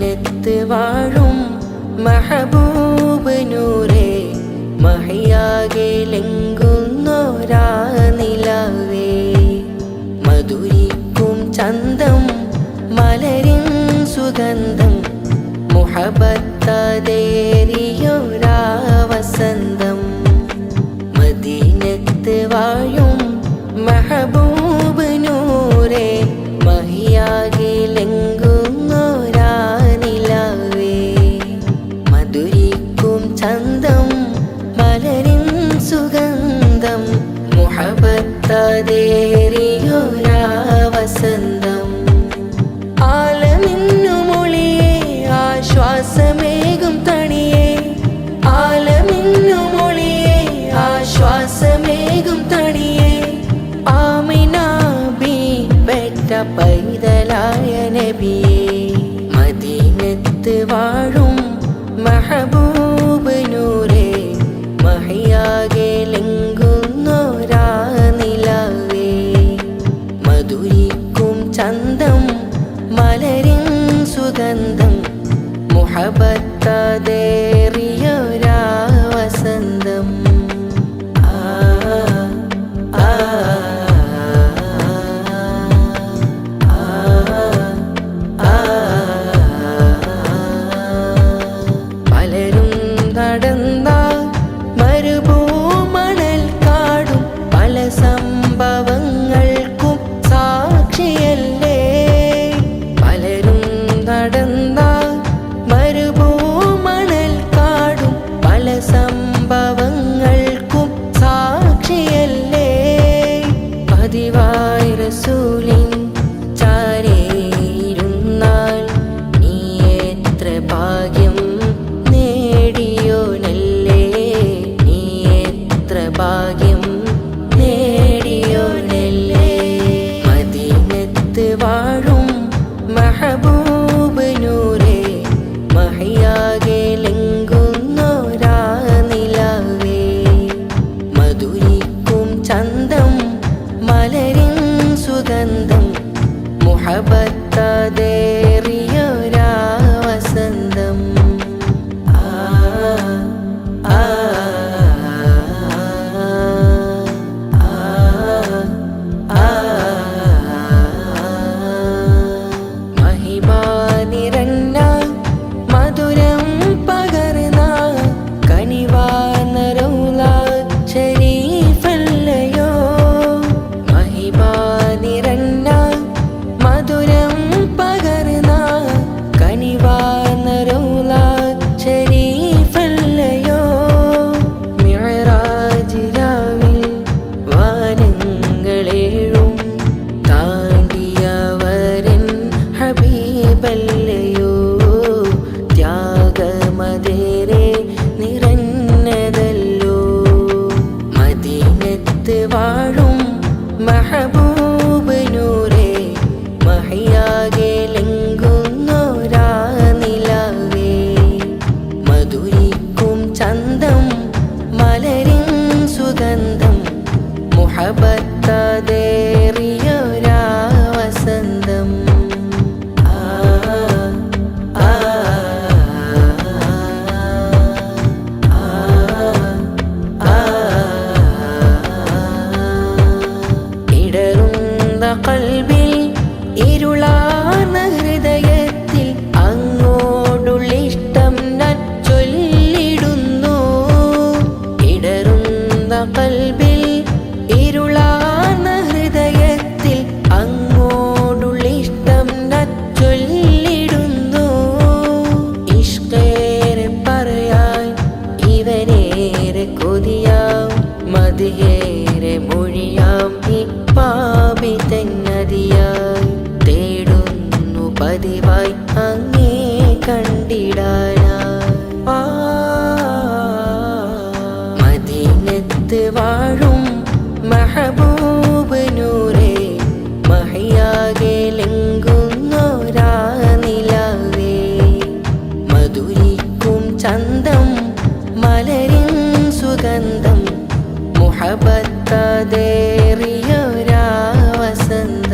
ജന്നത്ത് വാഴും മഹബൂബ് നൂറേ മഹയാകെ ലംഘുന്നോരാ നിലവേ. മധുരിക്കും ചന്തം മലരിൻ സുഗന്ധം മുഹബത്തതേറിയോര വസന്തം. ആലമിന്നു മൊഴിയെ ആശ്വാസമേകും തണിയെ. ആലമിന്നു മൊഴിയെ ആശ്വാസമേകും തണിയെ. ആമിനാബി പെട്ട പൈതലായ നബിയെ. മദീനത്ത് വാഴും മഹബൂ நம்பவ അത് ഏറെ മൊഴിയാം ഇപ്പാമി തെന്നതിയായി തേടുന്നു പതിവായി അങ്ങേ കണ്ടിടാനായി മദീനത്ത് വാഴും മഹബത്തതേറിയൊരാ വസന്ത